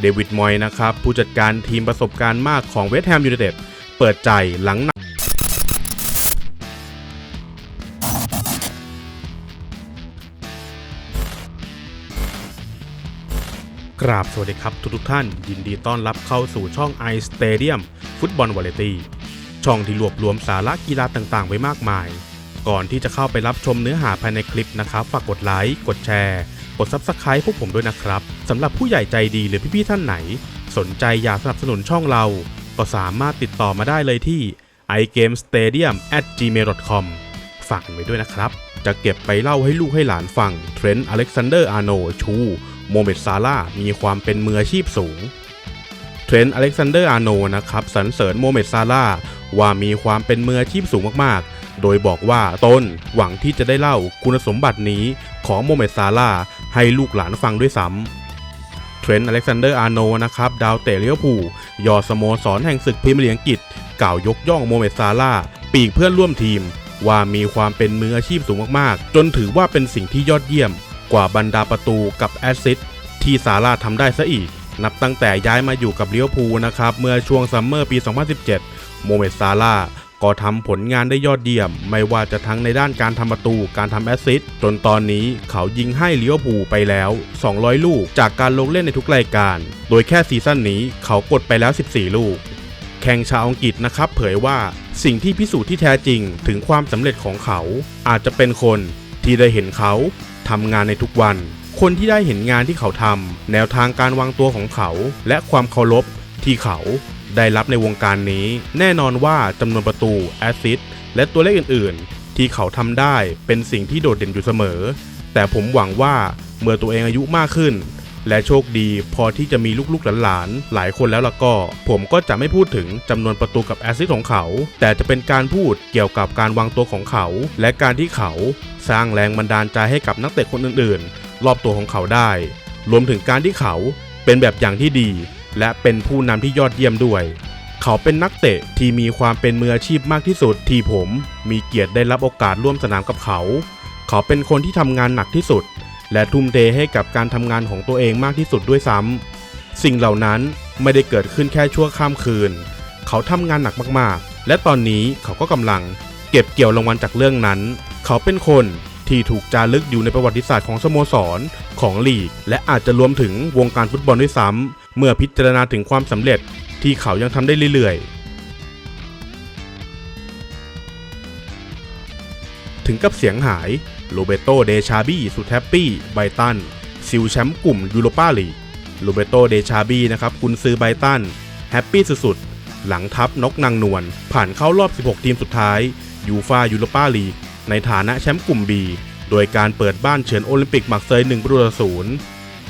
เดวิดมอยนะครับ ผู้จัดการทีมประสบการณ์มากของเวสต์แฮมยูไนเต็ดเปิดใจหลังหนักกราบสวัสดีครับทุกๆท่าน ยินดีต้อนรับเข้าสู่ช่อง i Stadium ฟุตบอลวาเลตี้ช่องที่รวบรวมสาระกีฬาต่าง ๆ ไว้มากมาย ก่อนที่จะเข้าไปรับชมเนื้อหาภายในคลิปนะครับ ฝากกดไลค์ กดแชร์ กด Subscribe พวกผมด้วยนะครับสำหรับผู้ใหญ่ใจดีหรือพี่ๆท่านไหน สนใจอยากสนับสนุนช่องเรา ก็สามารถติดต่อมาได้เลยที่ igamestadium at gmail.com ฝากกันไว้ด้วยนะครับ จะเก็บไปเล่าให้ลูกให้หลานฟังเทรนต์อเล็กซานเดอร์อาร์โนชูโมเมดซาร่ามีความเป็นมืออาชีพสูงเทรนต์อเล็กซานเดอร์อาร์โนนะครับสรรเสริญโมเมดซาร่าว่ามีความเป็นมืออาชีพสูงมากๆ โดยบอกว่าตนหวังที่จะได้เล่าคุณสมบัตินี้ของโมเมดซาร่า ให้ลูกหลานฟังด้วยซ้ำเทรนต์อเล็กซานเดอร์อาร์โนนะครับ ดาวเตะเลี้ยวผูลยอดสโมสรแห่งศึกพรีเมียร์ลีกอังกฤษ กล่าวยกย่องโมเมดซาร่าปีกเพื่อนร่วมทีม ว่ามีความเป็นมืออาชีพสูงมากๆ จนถือว่าเป็นสิ่งที่ยอดเยี่ยม กว่าบรรดาประตูกับแอสซิสที่ซาร่าทำได้ซะอีก นับตั้งแต่ย้ายมาอยู่กับเลี้ยวพูลนะครับ เมื่อช่วงซัมเมอร์ปี 2017 โมเมดซาร่า ก็ทำผลงานได้ยอดเยี่ยม ไม่ว่าจะทั้งในด้านการทำประตู การทำแอสซิสต์จนตอนนี้เขายิงให้เลี้ยวพูลไปแล้ว 200 ลูกจากการลงเล่นในทุกรายการ โดยแค่ซีซั่นนี้เขากดไปแล้ว 14 ลูก แข่งชาวอังกฤษนะครับ เผยว่าสิ่งที่พิสูจน์ที่แท้จริงถึงความสำเร็จของเขา อาจจะเป็นคนที่ได้เห็นเขาทำงานในทุกวัน คนที่ได้เห็นงานที่เขาทำแนวทางการวางตัวของเขา และความเคารพที่เขา ได้รับในวงการนี้ แน่นอนว่าจำนวนประตูแอสซิสต์และตัวเลขอื่นๆ ที่เขาทำได้เป็นสิ่งที่โดดเด่นอยู่เสมอ แต่ผมหวังว่าเมื่อตัวเองอายุมากขึ้น และโชคดีพอที่จะมีลูกๆหลานๆหลายคนแล้วล่ะก็ ผมก็จะไม่พูดถึงจำนวนประตูกับแอสซิสของเขา แต่จะเป็นการพูดเกี่ยวกับการวางตัวของเขา และการที่เขาสร้างแรงบันดาลใจให้กับนักเตะคนอื่นๆ รอบตัวของเขาได้ รวมถึงการที่เขาเป็นแบบอย่างที่ดี และเป็นผู้นำที่ยอดเยี่ยมด้วย เขาเป็นนักเตะที่มีความเป็นมืออาชีพมากที่สุดที่ผมมีเกียรติได้รับโอกาสร่วมสนามกับเขา เขาเป็นคนที่ทำงานหนักที่สุด และทุ่มเทให้กับการทำงานของตัวเองมากที่สุดด้วยซ้ำสิ่งเหล่านั้นไม่ได้เกิดขึ้นแค่ชั่วข้ามคืน เขาทำงานหนักมากๆ และตอนนี้เขาก็กำลังเก็บเกี่ยวรางวัลจากเรื่องนั้น เขาเป็นคนที่ถูกจารึกอยู่ในประวัติศาสตร์ของสโมสร ของลีก และอาจจะรวมถึงวงการฟุตบอลด้วยซ้ำ เมื่อพิจารณาถึงความสำเร็จที่เขายังทำได้เรื่อยๆ ถึงกับเสียงหายโรเบโตเดชาบี้สุดแฮปปี้ไบตันซิลแชมป์กลุ่มยูโรปาลีโรเบโตเดชาบี้นะครับกุนซือไบตันแฮปปี้สุดๆ หลังทับนกนางนวลผ่านเข้ารอบ 16 ทีมสุดท้ายยูฟายูโรปาลีในฐานะแชมป์กลุ่ม B โดยการเปิดบ้านเฉือนโอลิมปิกมักเซย1ประตูต่อศูนย์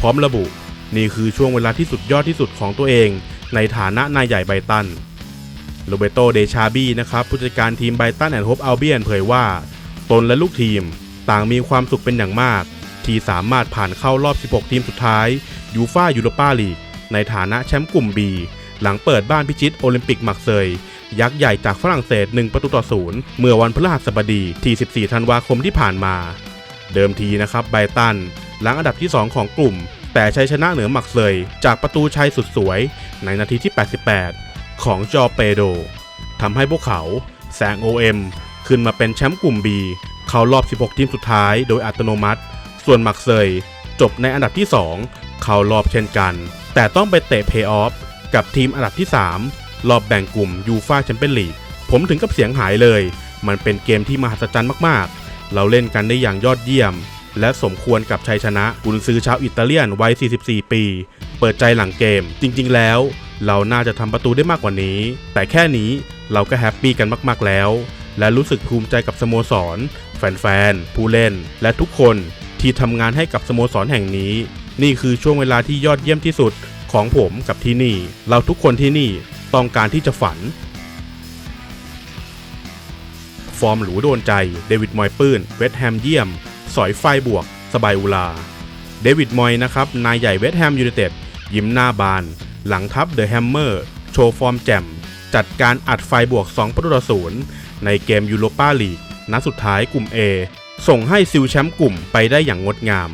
พร้อมระบุ นี่คือช่วงเวลาที่สุดยอดที่สุดของตัวเอง ในฐานะนายใหญ่ไบตันโรเบโต เดชาบี้นะครับผู้จัดการทีมไบตันแอนด์โฮปอัลเบียนเผยว่า ตนและลูกทีมต่างมีความสุขเป็นอย่างมาก ที่สามารถผ่านเข้ารอบ 16 ทีมสุดท้ายยูฟายูโรปาลีก ในฐานะแชมป์กลุ่ม B หลังเปิดบ้านพิชิตโอลิมปิกมักเซย ยักษ์ใหญ่จากฝรั่งเศส 1 ประตูต่อศูนย์เมื่อวันพฤหัสบดีที่ 14 ธันวาคมที่ผ่านมา เดิมทีนะครับไบตันหลังอันดับที่ 2 ของกลุ่ม แต่ชัยชนะเหนือมักเซยจากประตูชัยสุดสวย ในนาทีที่ 88 ของจอเปโดทำให้พวกเขาแซง OM ขึ้นมาเป็นแชมป์กลุ่ม B เข้ารอบ 16 ทีมสุดท้ายโดยอัตโนมัติ ส่วนมักเซยจบในอันดับที่ 2 เข้ารอบเช่นกัน แต่ต้องไปเตะเพย์ออฟกับทีมอันดับที่ 3 รอบแบ่งกลุ่มยูฟาแชมเปี้ยนลีกผมถึงกับเสียงหายเลย มันเป็นเกมที่มหัศจรรย์มากๆ เราเล่นกันได้อย่างยอดเยี่ยม และสมควรกับชัยชนะกุนซือชาวอิตาเลียนวัย 44 ปี เปิดใจหลังเกม จริง ๆ แล้ว เราน่าจะทำประตูได้มากกว่านี้ แต่แค่นี้เราก็แฮปปี้กันมาก ๆ แล้ว และรู้สึกภูมิใจกับสโมสร แฟน ๆ ผู้เล่น และทุกคนที่ทำงานให้กับสโมสรแห่งนี้ นี่คือช่วงเวลาที่ยอดเยี่ยมที่สุดของผมกับที่นี่ เราทุกคนที่นี่ต้องการที่จะฝัน ฟอร์มหรูโดนใจ เดวิดมอยปื้น เวสแฮมเยี่ยม สอยไฟบวก สบายอุลา เดวิดมอยนะครับ นายใหญ่เวสต์แฮมยูไนเต็ด ยิ้มหน้าบาน หลังทับเดอะแฮมเมอร์ โชว์ฟอร์มแจ่ม จัดการอัดไฟบวก 2 ประตูต่อศูนย์ในเกมยูโรปาลีกนัดสุดท้ายกลุ่ม A ส่งให้ซิลแชมป์กลุ่มไปได้อย่างงดงาม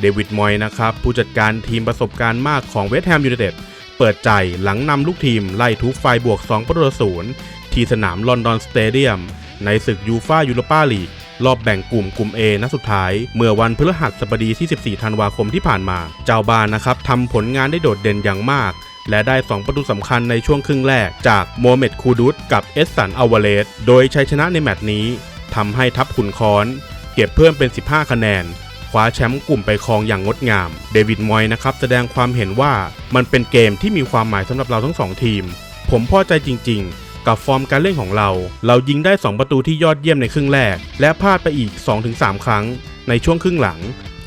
เดวิดมอยนะครับ ผู้จัดการทีมประสบการณ์มากของเวสต์แฮมยูไนเต็ดเปิดใจหลังนำลูกทีมไล่ทุกไฟบวก 2 ประตูต่อศูนย์ที่สนามลอนดอนสเตเดียม ในศึกยูฟายูโรปาลีก รอบแบ่งกลุ่มกลุ่ม A นัดสุดท้าย เมื่อวันพฤหัสบดีที่ 14 ธันวาคมที่ผ่านมา เจ้าบ้านนะครับทำผลงานได้โดดเด่นอย่างมาก และได้ 2 ประตูสำคัญในช่วงครึ่งแรก จากโมเมดคูดุสกับเอสสันอาวาเลสโดยชัยชนะในแมตช์นี้ทำให้ทัพขุนค้อน เก็บเพิ่มเป็น 15 คะแนนคว้าแชมป์กลุ่มไปครองอย่างงดงาม เดวิดมอยนะครับแสดงความเห็นว่ามันเป็นเกมที่มีความหมายสำหรับเราทั้งสองทีม ผมพอใจจริง ๆ กับฟอร์มการเล่นของเรา เรายิงได้ 2 ประตูที่ยอดเยี่ยมในครึ่งแรก และพลาดไปอีก 2-3 ครั้งในช่วงครึ่งหลัง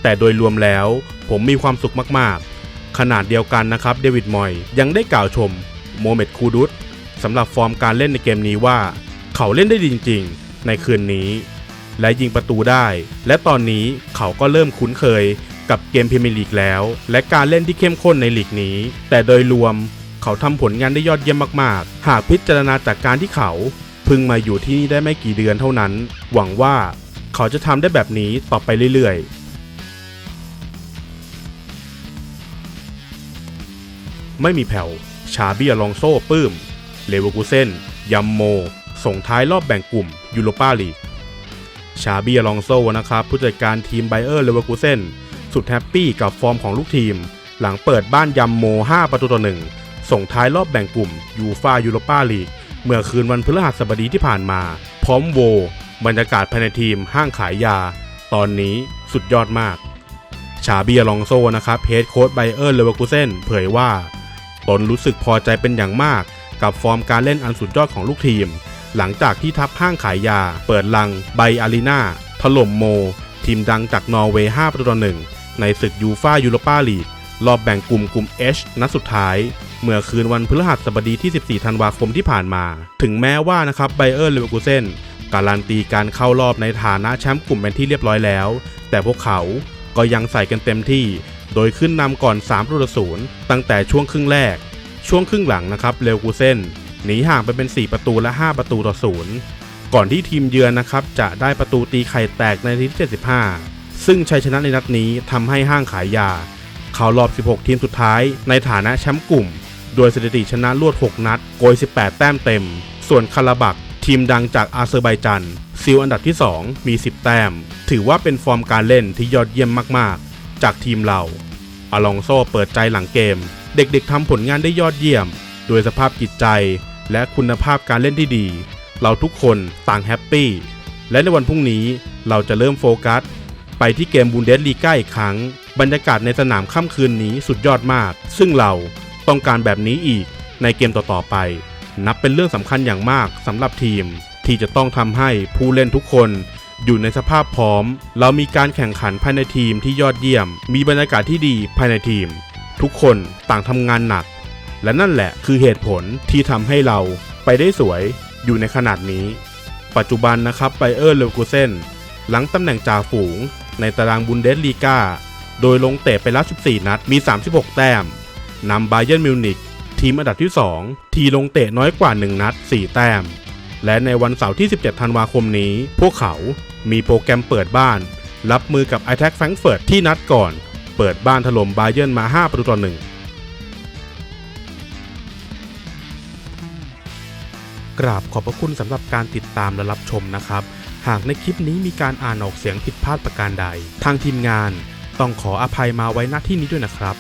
แต่โดยรวมแล้วผมมีความสุขมากๆ ขนาดเดียวกันนะครับเดวิดมอยยังได้กล่าวชมโมเมดคูดุสสำหรับฟอร์มการเล่นในเกมนี้ว่า เขาเล่นได้ดีจริง ๆ ในคืนนี้ และยิงประตูได้ และตอนนี้เขาก็เริ่มคุ้นเคยกับเกมพรีเมียร์ลีกแล้ว และการเล่นที่เข้มข้นในลีกนี้ แต่โดยรวม เขาทำผลงานได้ยอดเยี่ยมมากๆ หากพิจารณาจากการที่เขาเพิ่งมาอยู่ที่นี่ได้ไม่กี่เดือนเท่านั้น หวังว่าเขาจะทำได้แบบนี้ต่อไปเรื่อยๆ ไม่มีแผ่ว ชาบีอลองโซ่ปื้ม เลเวอร์กูเซนยัมโม ส่งท้ายรอบแบ่งกลุ่มยูโรปาลีกชาบีอลองโซนะครับผู้จัดการทีมไบเออร์เลเวอร์คูเซนสุดแฮปปี้กับฟอร์มของลูกทีม หลังเปิดบ้านยัมโม 5 ประตูต่อหนึ่ง ส่งท้ายรอบแบ่งกลุ่มยูฟายูโรปาลีกเมื่อคืนวันพฤหัสบดีที่ผ่านมา พร้อมโว บรรยากาศภายในทีมห้างขายยา ตอนนี้สุดยอดมาก ชาเบีอลองโซนะครับเฮดโค้ชไบเออร์เลเวอร์คูเซนเผยว่า ตนรู้สึกพอใจเป็นอย่างมาก กับฟอร์มการเล่นอันสุดยอดของลูกทีม หลังจากที่ทัพห้างขายยา เปิดลังไบอารีนาถล่มโม ทีมดังจากนอร์เวย์5ประตูต่อหนึ่งในศึกยูฟายูโรปาลีก รอบแบ่งกลุ่มกลุ่ม H นัดสุดท้าย เมื่อคืนวันพฤหัสบดีที่ 14 ธันวาคมที่ผ่านมา ถึงแม้ว่านะครับไบเออร์เลเวอร์กูเซนการันตีการเข้ารอบในฐานะแชมป์กลุ่มเป็นที่เรียบร้อยแล้ว แต่พวกเขาก็ยังใส่กันเต็มที่ โดยขึ้นนำก่อน3ประตูต่อศูนย์ตั้งแต่ช่วงครึ่งแรก ช่วงครึ่งหลังนะครับเลวกูเซนหนีห่างไปเป็น 4 ประตูและ 5 ประตูต่อศูนย์ก่อนที่ทีมเยือนนะครับจะได้ประตูตีไข่แตกในนาทีที่ 75 ซึ่งชัยชนะในนัดนี้ทำให้ห้างขายยา เข้ารอบ 16 ทีมสุดท้าย ในฐานะแชมป์กลุ่ม โดยสถิติชนะรวด 6 นัด โกย 18 แต้มเต็ม ส่วนคาราบัก ทีมดังจากอาเซอร์ไบจันซิลอันดับที่ 2 มี 10 แต้ม ถือว่าเป็นฟอร์มการเล่นที่ยอดเยี่ยมมาก ๆ จากทีมเราอลองโซเปิดใจหลังเกม เด็กๆทำผลงานได้ยอดเยี่ยม โดยสภาพจิตใจ และคุณภาพการเล่นที่ดี เราทุกคนต่างแฮปปี้ และในวันพรุ่งนี้เราจะเริ่มโฟกัส ไปที่เกมบูนเดสลีก้าอีกครั้ง บรรยากาศในสนามค่ำคืนนี้สุดยอดมาก ซึ่งเราต้องการแบบนี้อีกในเกมต่อๆไป นับเป็นเรื่องสำคัญอย่างมากสำหรับทีม ที่จะต้องทำให้ผู้เล่นทุกคนอยู่ในสภาพพร้อม เรามีการแข่งขันภายในทีมที่ยอดเยี่ยม มีบรรยากาศที่ดีภายในทีม ทุกคนต่างทำงานหนัก และนั่นแหละคือเหตุผลที่ทำให้เราไปได้สวยอยู่ในขนาดนี้ ปัจจุบันนะครับไบเออร์เลวกูเซนหลังตำแหน่งจ่าฝูง ในตารางบุนเดสลีกา โดยลงเตะไปแล้ว 14 นัด มี 36 แต้ม นำไบเย r ร์มิวนิกทีมอันดับที่ 2 ทีลงเตะน้อยกว่า 1 นัด 4 แต้ม และในวันเสาร์ที่ 17 ธันวาคมนี้ พวกเขามีโปรแกรมเปิดบ้าน รับมือกับไอแท็กแฟรงเฟิร์ตที่นัดก่อน เปิดบ้านถล่มไบเย r ร์มา 5 ประตูต่อ1กราบขอบพระคุณสำหรับการติดตามและรับชมนะครับ หากในคลิปนี้มีการอ่านออกเสียงผิดพลาดประการใด ทางทีมงาน ต้องขออภัยมาไว้หน้าที่นี้ด้วยนะครับ